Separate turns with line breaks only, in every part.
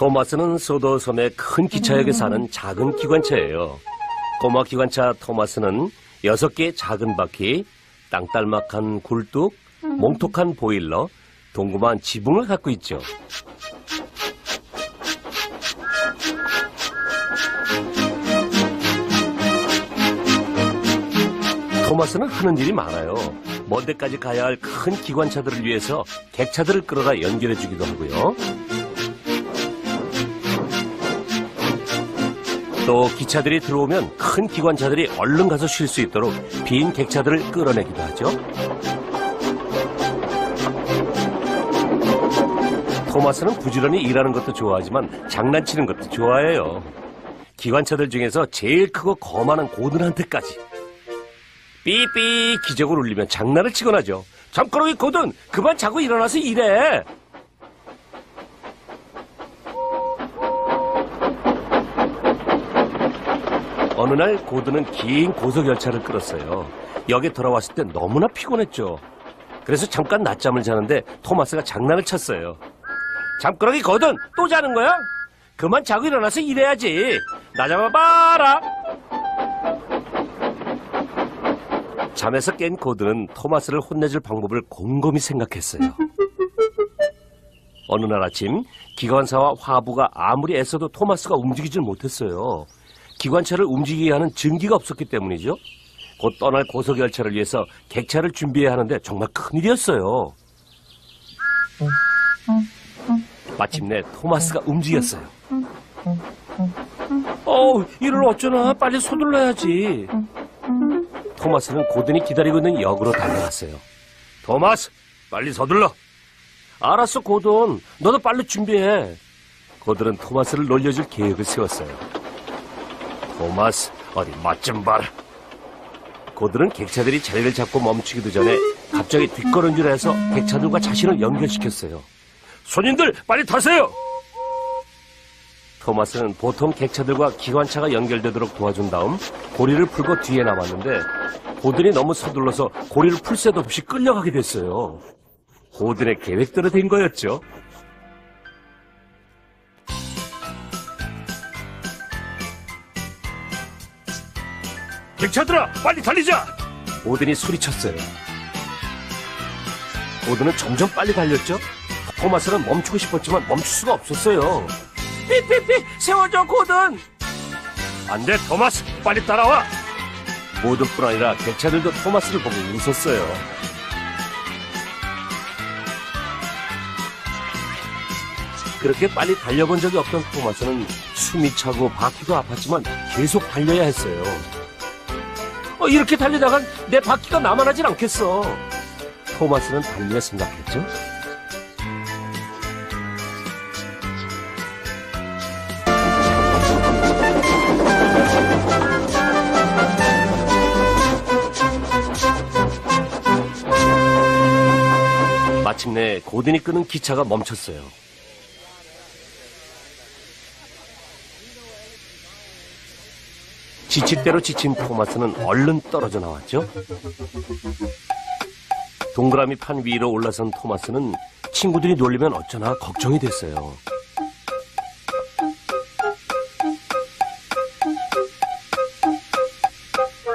토마스는 소도섬의 큰 기차역에 사는 작은 기관차예요. 꼬마 기관차 토마스는 여섯 개의 작은 바퀴, 땅딸막한 굴뚝, 몽톡한 보일러, 동그만 지붕을 갖고 있죠. 토마스는 하는 일이 많아요. 먼 데까지 가야 할 큰 기관차들을 위해서 객차들을 끌어다 연결해 주기도 하고요. 또 기차들이 들어오면 큰 기관차들이 얼른 가서 쉴 수 있도록 빈 객차들을 끌어내기도 하죠. 토마스는 부지런히 일하는 것도 좋아하지만 장난치는 것도 좋아해요. 기관차들 중에서 제일 크고 거만한 고든한테까지 삐삐 기적을 울리면 장난을 치곤 하죠. 잠깐만 고든 그만 자고 일어나서 일해. 어느 날 고든은 긴 고속 열차를 끌었어요. 역에 돌아왔을 때 너무나 피곤했죠. 그래서 잠깐 낮잠을 자는데 토마스가 장난을 쳤어요. 잠꾸러기 고든 또 자는 거야? 그만 자고 일어나서 일해야지. 나 잡아봐라. 잠에서 깬 고든은 토마스를 혼내줄 방법을 곰곰이 생각했어요. 어느 날 아침 기관사와 화부가 아무리 애써도 토마스가 움직이질 못했어요. 기관차를 움직이게 하는 증기가 없었기 때문이죠. 곧 떠날 고속열차를 위해서 객차를 준비해야 하는데 정말 큰일이었어요. 마침내 토마스가 움직였어요. 어우, 이를 어쩌나 빨리 서둘러야지. 토마스는 고든이 기다리고 있는 역으로 달려갔어요. 토마스, 빨리 서둘러. 알았어, 고든. 너도 빨리 준비해. 고든은 토마스를 놀려줄 계획을 세웠어요. 토마스, 어디 맛 좀 봐라. 고든은 객차들이 자리를 잡고 멈추기도 전에 갑자기 뒷걸음질을 해서 객차들과 자신을 연결시켰어요. 손님들, 빨리 타세요! 토마스는 보통 객차들과 기관차가 연결되도록 도와준 다음 고리를 풀고 뒤에 남았는데 고든이 너무 서둘러서 고리를 풀 새도 없이 끌려가게 됐어요. 고든의 계획대로 된 거였죠. 객차들아, 빨리 달리자! 오든이 소리쳤어요. 오든은 점점 빨리 달렸죠? 토마스는 멈추고 싶었지만 멈출 수가 없었어요. 삐삐삐, 세워줘, 고든! 안 돼, 토마스! 빨리 따라와! 모든뿐 아니라 객차들도 토마스를 보고 웃었어요. 그렇게 빨리 달려본 적이 없던 토마스는 숨이 차고 바퀴도 아팠지만 계속 달려야 했어요. 어, 이렇게 달리다간 내 바퀴가 남아나질 않겠어. 토마스는 달리며 생각했죠. 마침내 고든이 끄는 기차가 멈췄어요. 지칠 대로 지친 토마스는 얼른 떨어져 나왔죠. 동그라미 판 위로 올라선 토마스는 친구들이 놀리면 어쩌나 걱정이 됐어요.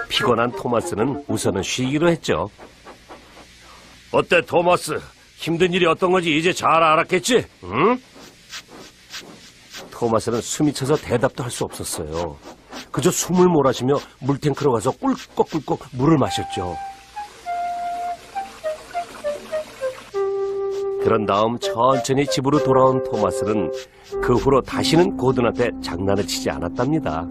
피곤한 토마스는 우선은 쉬기로 했죠. 어때, 토마스? 힘든 일이 어떤 건지 이제 잘 알았겠지? 응? 토마스는 숨이 차서 대답도 할 수 없었어요. 그저 숨을 몰아쉬며 물탱크로 가서 꿀꺽꿀꺽 물을 마셨죠. 그런 다음 천천히 집으로 돌아온 토마스는 그 후로 다시는 고든한테 장난을 치지 않았답니다.